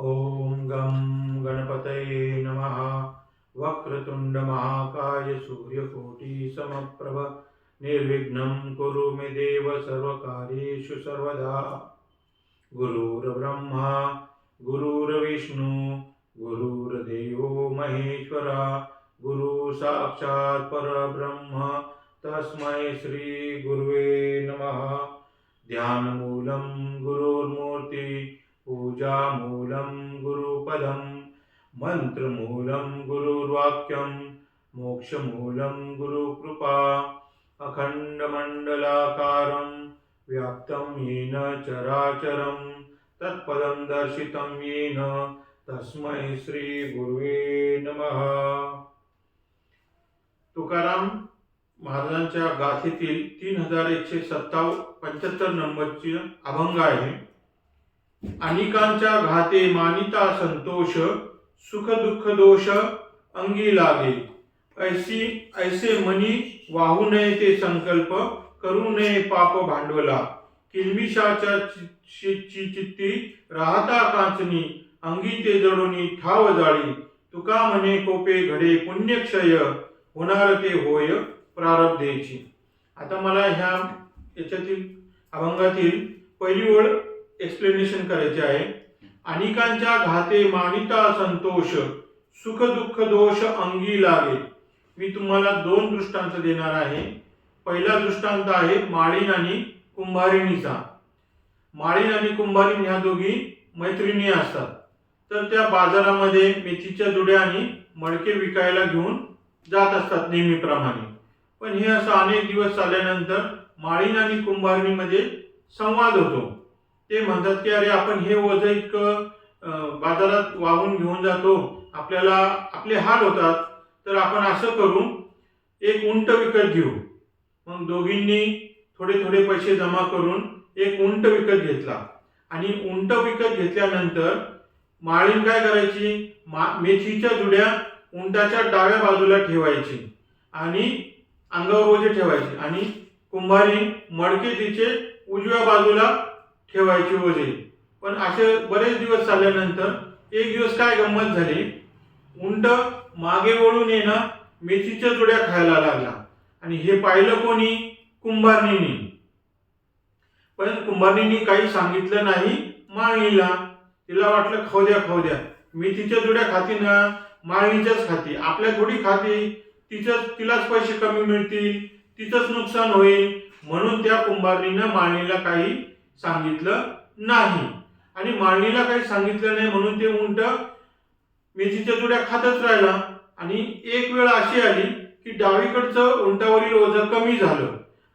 ॐ गं गणपतये नमः। वक्रतुण्डमहाकाय सूर्यकोटिसमप्रभ। निर्विघ्नं कुरु मे देव सर्वकार्येषु सर्वदा। गुरुर्ब्रह्मा गुरुर्विष्णु गुरुर्देवो महेश्वरा। गुरुसाक्षात् परब्रह्म तस्मै श्रीगुरुवे नमः। ध्यानमूलं गुरुर्मूर्ति पूजामूलं गुरुपदं मन्त्रमूलं गुरुर्वाक्यं मोक्षमूलं गुरुकृपा अखण्डमण्डलाकारं व्याप्तं येन चराचरं तत्पदं दर्शितं येन तस्मै श्रीगुरुवे नमः. तुकाराम महाराजांच्या गाथेतील तीन हजार एकशे सत्ताव पंच्याहत्तर नंबरची अभंग आहे. अनिकांच्या घाते मानिता संतोष सुख दुःख दोष अंगी लागे. ऐसी ऐसे मनी वाहू नये ते संकल्प करू नये पाप भांडवला. किलमिशाच्या चि- चि- चि- चित्ती राहता कांचनी अंगी ते जडोनी ठाव जाळी. तुका म्हणे कोपे घडे पुण्यक्षय होणार ते होय प्रारब्धेची आता मला ह्या याच्यातील अभंगातील पहिली ओळ एक्सप्लेनेशन करायचे आहे. अनिकांच्या घाते मानिता संतोष सुख दुःख दोष अंगी लागे. मी तुम्हाला दोन दृष्टांत देणार आहे. पहिला दृष्टांत आहे माळीन आणि कुंभारिणीचा. माळीन आणि कुंभारीण ह्या दोघी मैत्रिणी असतात. तर त्या बाजारामध्ये मेथीच्या जुड्या आणि मडके विकायला घेऊन जात असतात नेहमीप्रमाणे. पण हे असं अनेक दिवस चालल्यानंतर माळीन आणि कुंभारणीमध्ये संवाद होतो. ते म्हणतात की अरे आपण हे ओझ इतकं बाजारात वाहून घेऊन जातो. आपल्याला आपले हाल होतात. तर आपण असं करू एक उंट विकत घेऊ. मग दोघींनी थोडे थोडे पैसे जमा करून एक उंट विकत घेतला. आणि उंट विकत घेतल्यानंतर माळीन काय करायची? मा मेथीच्या जुड्या उंटाच्या डाव्या बाजूला ठेवायची आणि अंगावर ओझे ठेवायचे. आणि कुंभारी मडके तिचे उजव्या बाजूला ठेवायचे ओझे पण असे बरेच दिवस चालल्यानंतर एक दिवस काय गंमत झाली? उंट मागे वळून येणं मेथीच्या जुड्या खायला लागला. आणि हे पाहिलं कोणी? कुंभारणीनी. पण कुंभारणीनी काही सांगितलं नाही माळणीला. तिला वाटलं खाऊ द्या खाऊ द्या. मेथीच्या जुड्या खाती ना माळणीच्याच खाती. आपल्या थोडी खाती तिच्याच तिलाच पैसे कमी मिळतील तिचंच नुकसान होईल. म्हणून त्या कुंभारणीनं माळणीला काही सांगितलं नाही. आणि माळणीला काही सांगितलं नाही म्हणून ते उंट मेथीच्या जुड्या खातच राहिला. आणि एक वेळ अशी आली की डावीकडचं उंटावरील ओझं कमी झालं.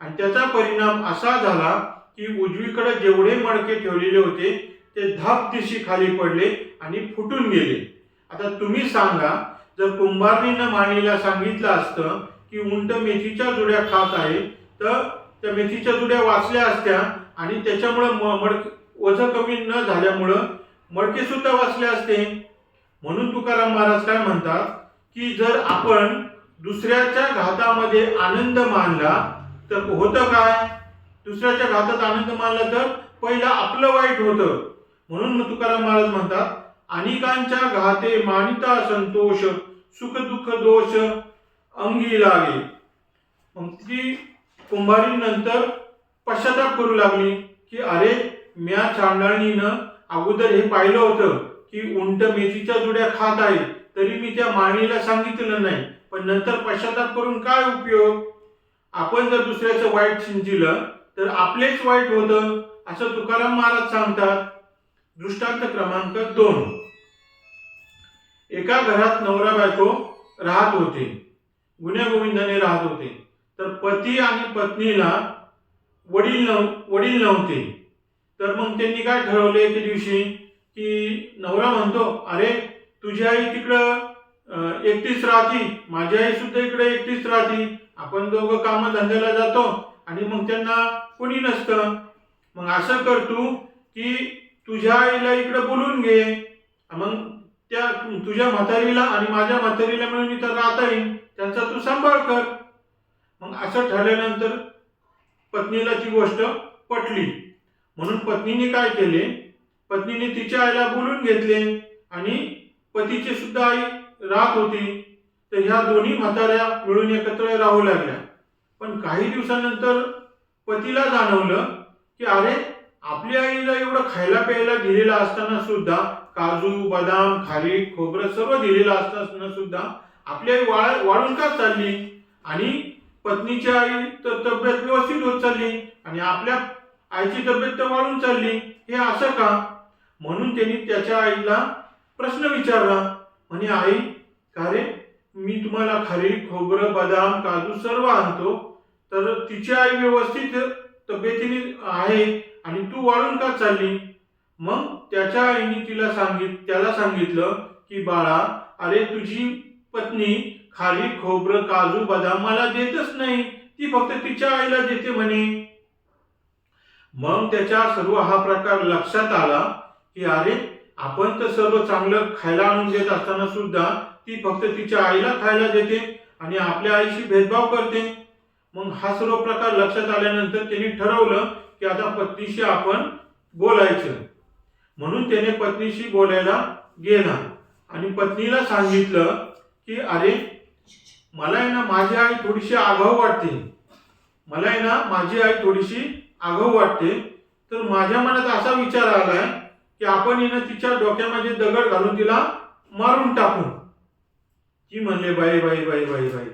आणि त्याचा परिणाम असा झाला की उजवीकडे जेवढे मडके ठेवलेले होते ते धाप दिशी खाली पडले आणि फुटून गेले. आता तुम्ही सांगा जर कुंभारणीनं माणीला सांगितलं असतं की उंट मेथीच्या जुड्या खात आहे तर त्या मेथीच्या जुड्या वाचल्या असत्या आणि त्याच्यामुळं म- मड वजन कमी न झाल्यामुळं मडके सुद्धा वाचले असते. म्हणून तुकाराम महाराज काय म्हणतात की जर आपण दुसऱ्याच्या घातामध्ये आनंद मानला तर होतं काय? दुसऱ्याच्या घातात आनंद मानला तर पहिला आपलं वाईट होतं. म्हणून तुकाराम महाराज म्हणतात अनेकांच्या घाते मानिता संतोष सुख दुःख दोष अंगी लागे. मग ती कुंभारी नंतर पश्चाताप करू लागली की अरे म्या चांडाळणीनं अगोदर हे पाहिलं होतं की उंट मेथीच्या जुड्या खात आहे तरी मी त्या माणीला सांगितलं नाही. पण नंतर पश्चाताप करून काय उपयोग? आपण जर दुसऱ्याचं वाईट चिंचिलं तर आपलेच वाईट होतं असं तुकाराम महाराज सांगतात. दृष्टांत क्रमांक दोन. एका घरात नवरा बायको राहत होते. गुन्ह्यागोविंदाने राहत होते. तर पती आणि पत्नीला वडील नव वडील नव्हते. तर मग त्यांनी काय ठरवले एके दिवशी? की नवरा म्हणतो अरे तुझी आई तिकडं एकटीच राहती. माझी आई सुद्धा इकडे एकटीच राहती. आपण दोघं काम धंद्याला जातो आणि मग त्यांना कोणी नसतं. मग असं कर तू की तुझ्या आईला इकडे बोलून घे. मग त्या तुझ्या म्हातारीला आणि माझ्या म्हातारीला मिळून इथं राहता येईल. त्यांचा तू सांभाळ कर. मग असं ठरल्यानंतर पत्नीला ती गोष्ट पटली. म्हणून पत्नीने काय केले? पत्नीने तिच्या आईला बोलून घेतले आणि पतीची सुद्धा आई राहत होती. तर ह्या दोन्ही म्हाताऱ्या मिळून एकत्र राहू लागल्या. पण काही दिवसानंतर पतीला जाणवलं की अरे आपल्या आईला एवढं खायला प्यायला दिलेलं असताना सुद्धा काजू बदाम खारीक खोबरं सर्व दिलेलं असताना सुद्धा आपली आई वाळ वाळून का चालली? आणि पत्नीची आई तर तब्येत व्यवस्थित होत चालली आणि आपल्या आईची तब्येत तर वाढून चालली. हे असं का? म्हणून त्यांनी त्याच्या आईला प्रश्न विचारला. म्हणे आई का रे? मी तुम्हाला खरी खोबरं बदाम काजू सर्व आणतो. तर तिची आई व्यवस्थित तब्येतीने आहे आणि तू वाळून का चालली? मग त्याच्या आईने तिला सांगित त्याला सांगितलं की बाळा अरे तुझी पत्नी खाली खोबरं काजू बदाम मला देतच नाही. ती फक्त तिच्या आईला देते म्हणे. मग त्याच्या सर्व हा प्रकार लक्षात आला की अरे आपण तर सर्व चांगलं खायला आणून देत असताना सुद्धा ती फक्त तिच्या आईला खायला देते आणि आपल्या आईशी भेदभाव करते. मग हा सर्व प्रकार लक्षात आल्यानंतर त्यांनी ठरवलं की आता पत्नीशी आपण बोलायचं. म्हणून त्याने पत्नीशी बोलायला गेला आणि पत्नीला सांगितलं की अरे मला आहे ना माझी आई थोडीशी आगाऊ वाटते. मला आहे ना माझी आई थोडीशी आगाऊ वाटते. तर माझ्या मनात असा विचार आलाय की आपण आहे ना तिच्या डोक्यामध्ये दगड घालून तिला मारून टाकू. ती म्हणले बाई बाई बाई बाई बाई.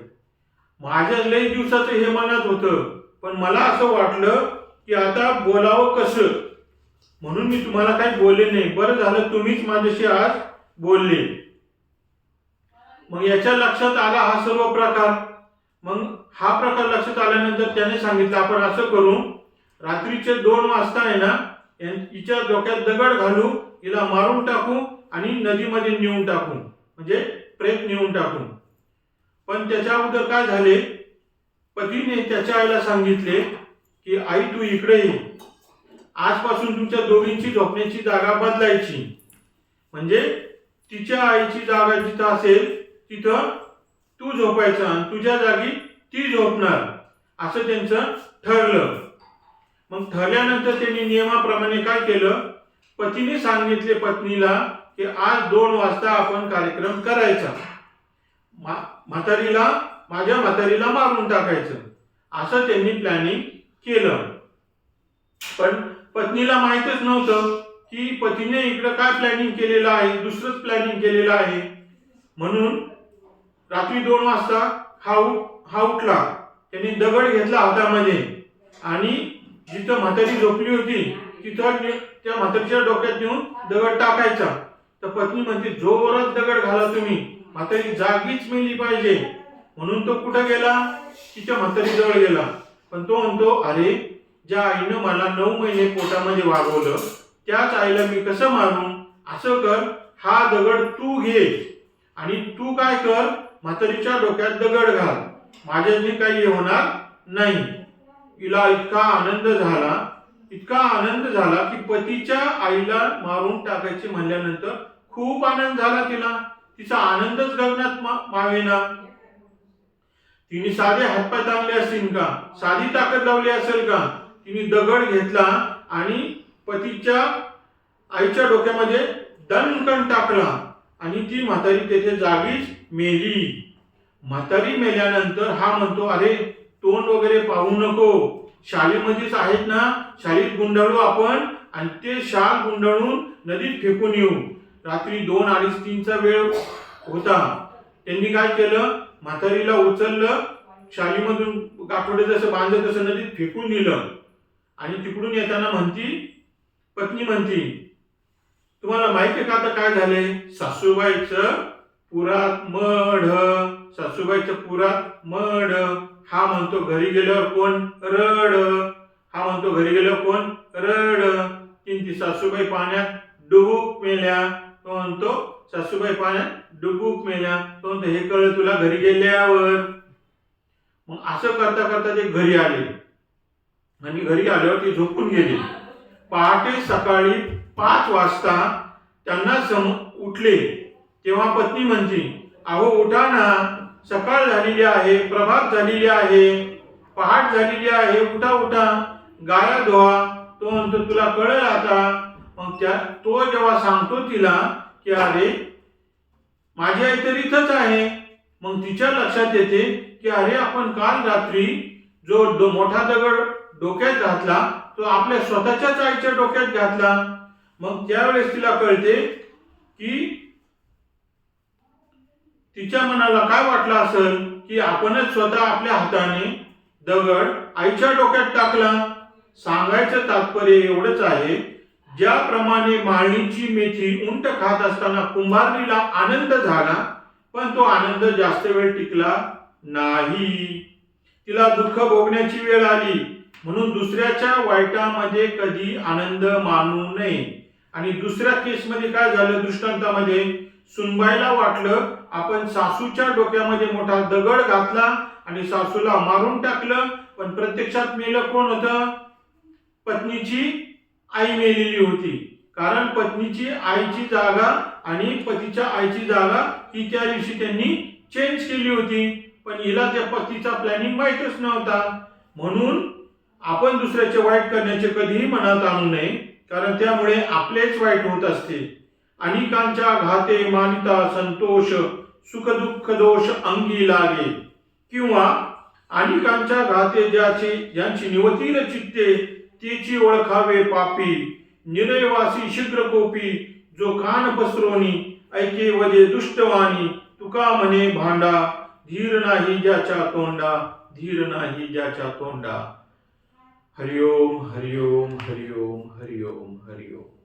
माझ्या लई दिवसाचं हे मनात होतं पण मला असं वाटलं की आता बोलावं कसं? म्हणून मी तुम्हाला काही बोलले नाही. बरं झालं तुम्हीच माझ्याशी आज बोलले. मग याच्या लक्षात आला हा सर्व प्रकार. मग हा प्रकार लक्षात आल्यानंतर त्याने सांगितलं आपण असं करू रात्रीचे दोन वाजता आहे ना हिच्या डोक्यात दगड घालू हिला मारून टाकू आणि नदीमध्ये नेऊन टाकू. म्हणजे प्रेत नेऊन टाकू. पण त्याच्या अगोदर काय झाले? पतीने त्याच्या आईला सांगितले की आई तू इकडे ये. आजपासून तुमच्या दोघींची झोपण्याची जागा बदलायची. म्हणजे तिच्या आईची जागा जिथं असेल तिथं तू झोपायचं आणि तुझ्या जागी ती झोपणार. असं त्यांचं ठरलं. मग ठरल्यानंतर त्यांनी नियमाप्रमाणे काय केलं? पतीने सांगितले पत्नीला की आज दोन वाजता आपण कार्यक्रम करायचा. मा- म्हातारीला माझ्या म्हातारीला मारून टाकायचं. असं त्यांनी प्लॅनिंग केलं. पण पत्नीला माहितच नव्हतं की पतीने इकडं काय प्लॅनिंग केलेलं आहे? दुसरंच प्लॅनिंग केलेलं आहे. म्हणून रात्री दोन वाजता हा उठ हा उठला. त्यांनी दगड घेतला हातामध्ये आणि जिथं म्हातारी झोपली होती तिथं त्या म्हातारीच्या डोक्यात नेऊन दगड टाकायचा. तर पत्नी म्हणते जोरात दगड घाला तुम्ही. म्हातारी जागीच मेली पाहिजे. म्हणून तो कुठं गेला? तिच्या म्हातारीजवळ गेला. पण तो म्हणतो अरे ज्या आईनं मला नऊ महिने पोटामध्ये वागवलं त्याच आईला मी कसं मारू? असं कर हा दगड तू घे. आणि तू काय कर? म्हातारीच्या डोक्यात दगड घाल. माझ्याने काही होणार नाही. तिला इतका आनंद झाला इतका आनंद झाला की पतीच्या आईला मारून टाकायचे म्हणल्यानंतर खूप आनंद झाला तिला. तिचा आनंदच गगनात मावेना. तिने साधे हातपाय दाबले असतील का? साधी ताकद लावली असेल का? तिने दगड घेतला आणि पतीच्या आईच्या डोक्यामध्ये दणकण टाकला आणि ती म्हातारी तेथे जागीच मेली. म्हातारी मेल्यानंतर हा म्हणतो अरे तोंड वगैरे पाहू नको. शाळेमध्येच आहेत ना शाळेत गुंडाळू आपण आणि ते शाल गुंडाळून नदीत फेकून येऊ. रात्री दोन अडीच तीनचा वेळ होता. त्यांनी काय केलं? म्हातारीला उचललं शालीमधून काठोडे जसं बांधलं तसं नदीत फेकून दिलं. आणि तिकडून येताना म्हणती पत्नी म्हणती तुम्हाला माहिती आहे का आता काय झाले सासूबाईचं पुरात मढ. सासूबाईचं पुरात मढ. हा म्हणतो घरी गेल्यावर कोण? रड. हा म्हणतो घरी गेल्यावर कोण? रड. तीन ती सासूबाई पाण्यात डुबूक मेल्या. तो म्हणतो सासूबाई पाण्यात डुबूक मेल्या. तो म्हणतो हे कळलं तुला घरी गेल्यावर. मग असं करता करता ते घरी आले. आणि घरी आल्यावर ते झोपून गेले. पहाटे सकाळी पाच वाजता त्यांना सम उठले. तेव्हा पत्नी म्हणते अहो उठा ना. सकाळ झालेली आहे प्रभात झालेली आहे पहाट झालेली आहे. उठा उठा. गाया धुवा. तो म्हणतो तुला कळेल आता? मग त्या तो जेव्हा सांगतो तिला की अरे माझी आई तर इथंच आहे. मग तिच्या लक्षात येते की अरे आपण काल रात्री जो दो मोठा दगड डोक्यात घातला तो आपल्या स्वतःच्याच आईच्या डोक्यात घातला. मग त्यावेळेस तिला कळते की तिच्या मनाला काय वाटलं असेल की आपणच स्वतः आपल्या हाताने दगड आईच्या डोक्यात टाकला? सांगायचं तात्पर्य एवढंच आहे ज्याप्रमाणे माळणीची मेथी उंट खात असताना कुंभारणीला आनंद झाला पण तो आनंद जास्त वेळ टिकला नाही. तिला दुःख भोगण्याची वेळ आली म्हणून दुसऱ्याच्या वाईटामध्ये कधी आनंद मानू नये. आणि दुसऱ्या केसमध्ये काय झालं दृष्टांतामध्ये? सुनबाईला वाटलं आपण सासूच्या डोक्यामध्ये मोठा दगड घातला आणि सासूला मारून टाकलं पण प्रत्यक्षात मेलं कोण होतं? पत्नीची आई मेलेली होती. कारण पत्नीची आईची जागा आणि पतीच्या आईची जागा ही त्या दिवशी त्यांनी चेंज केली होती. पण हिला त्या पतीचा प्लॅनिंग माहीतच नव्हता. म्हणून आपण दुसऱ्याचे वाईट करण्याचे कधीही मनात आणू नये कारण त्यामुळे आपलेच वाईट होत असते. अनेकांच्या घाते मानिता संतोष सुख दुःख दोष अंगी लागे. किंवा अनेकांच्या घाते ज्याचे ज्यांची निवतीन चित्ते तेची ओळखावे पापी. निरयवासी शीघ्र कोपी जो कान पसरोनी ऐके वजे दुष्टवाणी तुका म्हणे भांडा धीर नाही ज्याच्या तोंडा धीर नाही ज्याच्या तोंडा. हरिओम हरिओम हरिओम हरिओम हरिओम.